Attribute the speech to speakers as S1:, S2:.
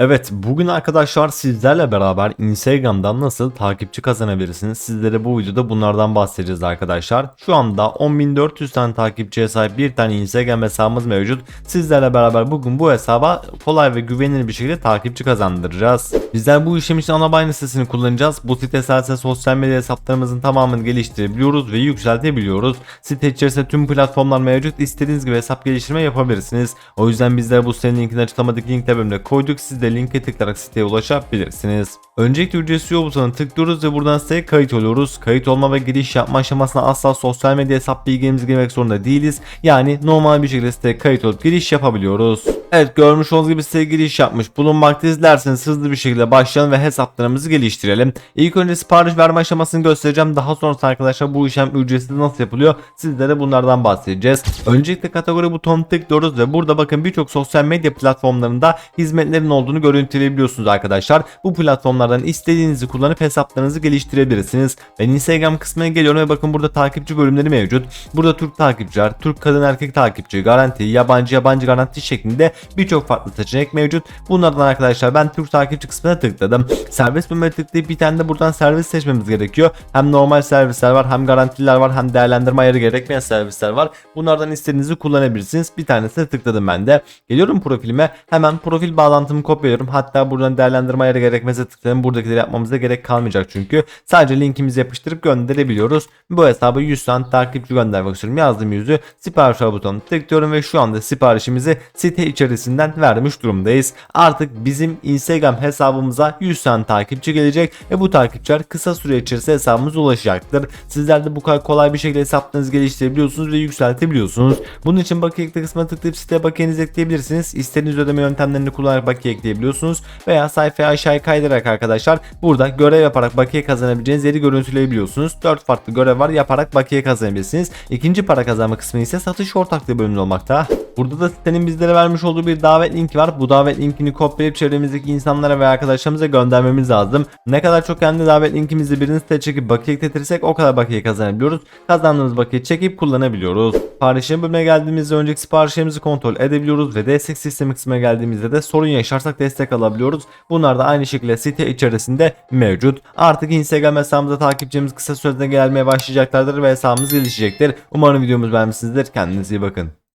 S1: Evet bugün arkadaşlar sizlerle beraber Instagram'dan nasıl takipçi kazanabilirsiniz sizlere bu videoda bunlardan bahsedeceğiz arkadaşlar. Şu anda 10.400 tane takipçiye sahip bir tane Instagram hesabımız mevcut. Sizlerle beraber bugün bu hesaba kolay ve güvenilir bir şekilde takipçi kazandıracağız. Bizler bu işlem için Anabayna sitesini kullanacağız. Bu site sayesinde sosyal medya hesaplarımızın tamamını geliştirebiliyoruz ve yükseltebiliyoruz. Site içerisinde tüm platformlar mevcut. İstediğiniz gibi hesap geliştirme yapabilirsiniz. O yüzden bizler bu sitenin linkini açıklamadaki linkte bölümüne koyduk. Siz de linke tıklayarak siteye ulaşabilirsiniz. Öncelikle ücretsiz yol butonuna tıklıyoruz ve buradan siteye kayıt oluyoruz. Kayıt olma ve giriş yapma aşamasına asla sosyal medya hesap bilgilerimizi girmek zorunda değiliz. Yani normal bir şekilde siteye kayıt olup giriş yapabiliyoruz. Evet görmüş olduğunuz gibi siteye giriş yapmış bulunmakta izlerseniz hızlı bir şekilde başlayalım ve hesaplarımızı geliştirelim. İlk önce sipariş verme aşamasını göstereceğim. Daha sonrasında arkadaşlar bu işlem ücretsiz nasıl yapılıyor sizlere bunlardan bahsedeceğiz. Öncelikle kategori butonuna tıklıyoruz ve burada bakın birçok sosyal medya platformlarında hizmetlerin olduğunu görüntüleyebiliyorsunuz arkadaşlar. Bu platformlardan istediğinizi kullanıp hesaplarınızı geliştirebilirsiniz. Ben Instagram kısmına geliyorum ve bakın burada takipçi bölümleri mevcut. Burada Türk takipçiler, Türk kadın erkek takipçi, garanti, yabancı yabancı garanti şeklinde birçok farklı seçenek mevcut. Bunlardan arkadaşlar ben Türk takipçi kısmına tıkladım. Servis bölümüne tıklayıp bir tane de buradan servis seçmemiz gerekiyor. Hem normal servisler var hem garantililer var hem değerlendirme ayarı gerekmeyen servisler var. Bunlardan istediğinizi kullanabilirsiniz. Bir tanesine tıkladım ben de. Geliyorum profilime. Hemen profil bağlantımı kopyalıyorum. Hatta buradan değerlendirme ayarı gerekmezse tıkladım. Buradakileri yapmamıza gerek kalmayacak çünkü. Sadece linkimizi yapıştırıp gönderebiliyoruz. Bu hesaba 100 tane takipçi göndermek istiyorum. Yazdığım yüzü sipariş butonuna tıklıyorum ve şu anda siparişimizi site içerisinden vermiş durumdayız. Artık bizim Instagram hesabımıza 100 tane takipçi gelecek ve bu takipçiler kısa süre içerisinde hesabımıza ulaşacaktır. Sizler de bu kadar kolay bir şekilde hesaplarınızı geliştirebiliyorsunuz ve yükseltebiliyorsunuz. Bunun için bakiye ekle kısmına tıklayıp siteye bakiyenizi ekleyebilirsiniz. İstediğiniz ödeme yöntemlerini kullanarak bakiye ekleyebiliyorsunuz veya sayfaya aşağıya kaydırarak arkadaşlar burada görev yaparak bakiye kazanabileceğiniz yeri görüntüleyebiliyorsunuz. 4 farklı görev var yaparak bakiye kazanabilirsiniz. İkinci para kazanma kısmı ise satış ortaklığı bölümünde olmakta. Burada da sitenin bizlere vermiş olduğu bir davet linki var. Bu davet linkini kopyalayıp çevremizdeki insanlara ve arkadaşlarımıza göndermemiz lazım. Ne kadar çok kendi davet linkimizi birini siteye çekip bakiye ekletirsek o kadar bakiye kazanabiliyoruz. Kazandığımız bakiye çekip kullanabiliyoruz. Siparişin bölümüne geldiğimizde önceki siparişlerimizi kontrol edebiliyoruz ve destek sistemi kısmına geldiğimizde de sorun yaşarsak destek alabiliyoruz. Bunlar da aynı şekilde site içerisinde mevcut. Artık Instagram hesabımıza takipçimiz kısa sürede gelmeye başlayacaklardır ve hesabımız gelişecektir. Umarım videomuz beğenmişsinizdir. Kendinize iyi bakın.